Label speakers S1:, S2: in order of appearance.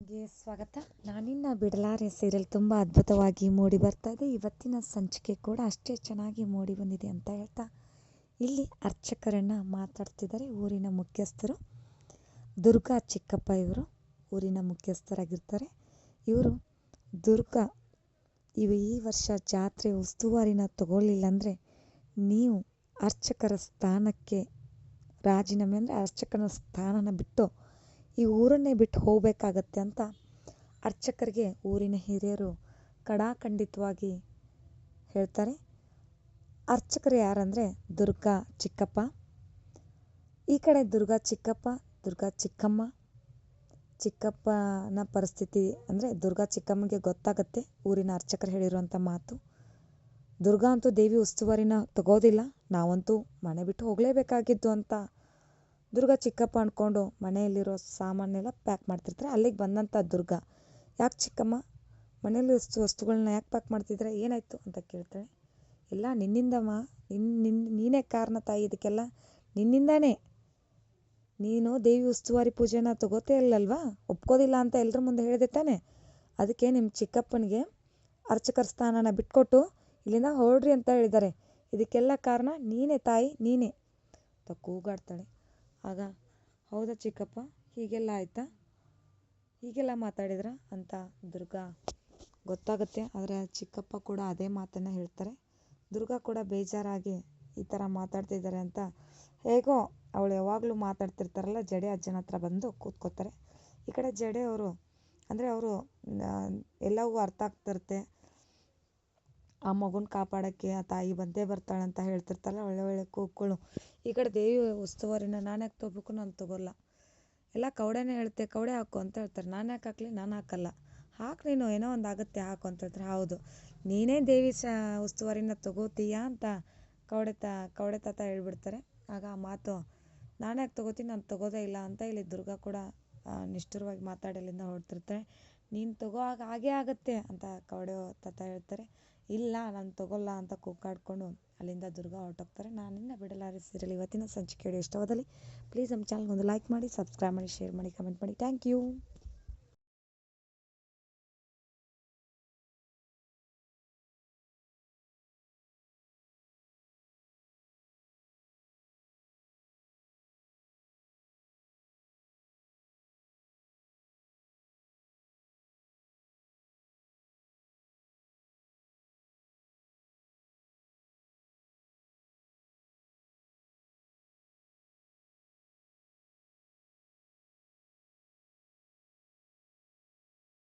S1: ಗೆ ಸ್ವಾಗತ. ನಾನಿನ್ನ ಬಿಡಲಾರೆ ಸೀರಿಯಲ್ ತುಂಬ ಅದ್ಭುತವಾಗಿ ಮೂಡಿ ಬರ್ತಾ ಇದೆ. ಇವತ್ತಿನ ಸಂಚಿಕೆ ಕೂಡ ಅಷ್ಟೇ ಚೆನ್ನಾಗಿ ಮೂಡಿ ಬಂದಿದೆ ಅಂತ ಹೇಳ್ತಾ ಇಲ್ಲಿ ಅರ್ಚಕರನ್ನ ಮಾತಾಡ್ತಿದ್ದಾರೆ ಊರಿನ ಮುಖ್ಯಸ್ಥರು. ದುರ್ಗಾ ಚಿಕ್ಕಪ್ಪ ಇವರು ಊರಿನ ಮುಖ್ಯಸ್ಥರಾಗಿರ್ತಾರೆ. ಇವರು ದುರ್ಗಾ ಇವ ಈ ವರ್ಷ ಜಾತ್ರೆ ಉಸ್ತುವಾರಿನ ತಗೊಳ್ಳಿಲ್ಲ ಅಂದರೆ ನೀವು ಅರ್ಚಕರ ಸ್ಥಾನಕ್ಕೆ ರಾಜೀನಾಮೆ ಅಂದರೆ ಅರ್ಚಕನ ಸ್ಥಾನನ ಬಿಟ್ಟು ಈ ಊರನ್ನೇ ಬಿಟ್ಟು ಹೋಗಬೇಕಾಗತ್ತೆ ಅಂತ ಅರ್ಚಕರಿಗೆ ಊರಿನ ಹಿರಿಯರು ಕಡಾಖಂಡಿತವಾಗಿ ಹೇಳ್ತಾರೆ. ಅರ್ಚಕರು ಯಾರಂದರೆ ದುರ್ಗಾ ಚಿಕ್ಕಪ್ಪ. ಈ ಕಡೆ ದುರ್ಗಾ ಚಿಕ್ಕಪ್ಪ, ದುರ್ಗಾ ಚಿಕ್ಕಮ್ಮ. ಚಿಕ್ಕಪ್ಪನ ಪರಿಸ್ಥಿತಿ ಅಂದರೆ ದುರ್ಗಾ ಚಿಕ್ಕಮ್ಮಗೆ ಗೊತ್ತಾಗತ್ತೆ ಊರಿನ ಅರ್ಚಕರು ಹೇಳಿರುವಂಥ ಮಾತು. ದುರ್ಗಾ ಅಂತೂ ದೇವಿ ಉಸ್ತುವಾರಿನ ತಗೋದಿಲ್ಲ, ನಾವಂತೂ ಮನೆ ಬಿಟ್ಟು ಹೋಗಲೇಬೇಕಾಗಿದ್ದು ಅಂತ ದುರ್ಗಾ ಚಿಕ್ಕಪ್ಪ ಅಂದ್ಕೊಂಡು ಮನೆಯಲ್ಲಿರೋ ಸಾಮಾನೆಲ್ಲ ಪ್ಯಾಕ್ ಮಾಡ್ತಿರ್ತಾರೆ. ಅಲ್ಲಿಗೆ ಬಂದಂಥ ದುರ್ಗಾ. ಯಾಕೆ ಚಿಕ್ಕಮ್ಮ? ಮನೆಯಲ್ಲಿ ವಸ್ತು ವಸ್ತುಗಳನ್ನ ಯಾಕೆ ಪ್ಯಾಕ್ ಮಾಡ್ತಿದ್ರೆ ಏನಾಯಿತು ಅಂತ ಕೇಳ್ತಾಳೆ. ಎಲ್ಲ ನಿನ್ನಿಂದಮ್ಮ. ನಿನ್ನ ನಿನ್ನ ನೀನೇ ಕಾರಣ ತಾಯಿ. ಇದಕ್ಕೆಲ್ಲ ನಿನ್ನಿಂದಾನೇ. ನೀನು ದೇವಿ ಉಸ್ತುವಾರಿ ಪೂಜೆನ ತಗೋತೇ ಇಲ್ಲಲ್ವಾ? ಒಪ್ಕೋದಿಲ್ಲ ಅಂತ ಎಲ್ಲರ ಮುಂದೆ ಹೇಳಿದೆ ತಾನೆ. ಅದಕ್ಕೆ ನಿಮ್ಮ ಚಿಕ್ಕಪ್ಪನಿಗೆ ಅರ್ಚಕರ ಸ್ಥಾನನ ಬಿಟ್ಕೊಟ್ಟು ಇಲ್ಲಿಂದ ಹೊರಡ್ರಿ ಅಂತ ಹೇಳಿದ್ದಾರೆ. ಇದಕ್ಕೆಲ್ಲ ಕಾರಣ ನೀನೇ ತಾಯಿ, ನೀನೇ ಅಂತ ಕೂಗಾಡ್ತಾಳೆ. ಆಗ, ಹೌದಾ ಚಿಕ್ಕಪ್ಪ? ಹೀಗೆಲ್ಲ ಆಯಿತಾ? ಹೀಗೆಲ್ಲ ಮಾತಾಡಿದ್ರ? ಅಂತ ದುರ್ಗಾ. ಗೊತ್ತಾಗುತ್ತೆ, ಆದರೆ ಚಿಕ್ಕಪ್ಪ ಕೂಡ ಅದೇ ಮಾತನ್ನು ಹೇಳ್ತಾರೆ. ದುರ್ಗಾ ಕೂಡ ಬೇಜಾರಾಗಿ ಈ ಥರ ಮಾತಾಡ್ತಿದ್ದಾರೆ ಅಂತ ಹೇಗೋ ಅವಳು ಯಾವಾಗಲೂ ಮಾತಾಡ್ತಿರ್ತಾರಲ್ಲ, ಜಡೆ ಅಜ್ಜನ ಹತ್ರ ಬಂದು ಕೂತ್ಕೋತಾರೆ ಈ ಕಡೆ ಜಡೆ ಅವರು, ಅಂದರೆ ಅವರು ಎಲ್ಲವೂ ಅರ್ಥ ಆಗ್ತಿರುತ್ತೆ. ಆ ಮಗುನ ಕಾಪಾಡೋಕ್ಕೆ ಆ ತಾಯಿ ಬಂದೇ ಬರ್ತಾಳೆ ಅಂತ ಹೇಳ್ತಿರ್ತಾರಲ್ಲ ಒಳ್ಳೆ ಒಳ್ಳೆ ಕೂಗ್ಗಳು. ಈ ಕಡೆ ದೇವಿ ಉಸ್ತುವಾರಿನ ನಾನು ಯಾಕೆ ತೊಗೋಬೇಕು ನಾನು ತೊಗೊಲ್ಲ. ಎಲ್ಲ ಕವಡೆನೇ ಹೇಳ್ತೆ, ಕವಡೆ ಹಾಕು ಅಂತ ಹೇಳ್ತಾರೆ. ನಾನು ಯಾಕೆ ಹಾಕಲಿ? ನಾನು ಹಾಕಲ್ಲ. ಹಾಕ್ ನೀನು, ಏನೋ ಒಂದು ಆಗುತ್ತೆ, ಹಾಕು ಅಂತ ಹೇಳ್ತಾರೆ. ಹೌದು. ನೀನೇ ದೇವಿ ಸ, ಉಸ್ತುವಾರಿನ ತಗೋತೀಯಾ ಅಂತ ಕವಡೆ ತ, ಕವಡೆ ತಾತ ಹೇಳ್ಬಿಡ್ತಾರೆ. ಆಗ ಆ ಮಾತು, ನಾನು ಯಾಕೆ ತೊಗೋತೀನಿ ನಾನು ತೊಗೋದೇ ಇಲ್ಲ ಅಂತ ಇಲ್ಲಿ ದುರ್ಗಾ ಕೂಡ ನಿಷ್ಠುರವಾಗಿ ಮಾತಾಡಲಿಂದ ಹೊರಡ್ತಿರ್ತಾಳೆ ನೀನು ತಗೋ ಆಗ ಹಾಗೇ ಆಗುತ್ತೆ ಅಂತ ಕವಡೆ ತಾತ ಹೇಳ್ತಾರೆ. ಇಲ್ಲ, ನಾನು ತಗೊಲ್ಲ ಅಂತ ಕೂಕಾಡ್ಕೊಂಡು ಅಲ್ಲಿಂದ ದುರ್ಗಾ ಹೊರಟೋಗ್ತಾರೆ. ನಾನಿನ್ನ ಬಿಡಲಾರೆ ಸೀರಿಯಲ್ ಇವತ್ತಿನ ಸಂಚಿಕೆ ಇಷ್ಟವಾದಲ್ಲಿ ಪ್ಲೀಸ್ ನಮ್ಮ ಚಾನಲ್ಗೆ ಒಂದು ಲೈಕ್ ಮಾಡಿ ಸಬ್ಸ್ಕ್ರೈಬ್ ಮಾಡಿ ಶೇರ್ ಮಾಡಿ ಕಮೆಂಟ್ ಮಾಡಿ. Thank you